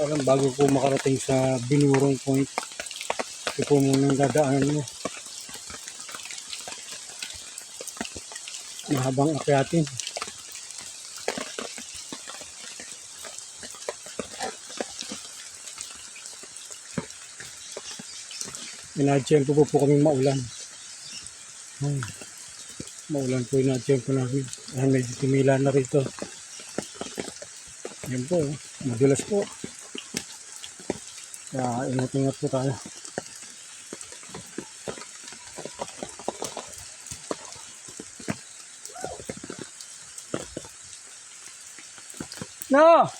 Parang bago ko makarating sa binurong point, ito po muna ang dadaanan mo. Mahabang akyatin. Inadyan po po, po kami maulan. Hmm. Maulan po inadyan po namin. Ah, medyo tumila na rito. Yan po, oh. Madulas po. Kaya ingat-ingat po tayo. No!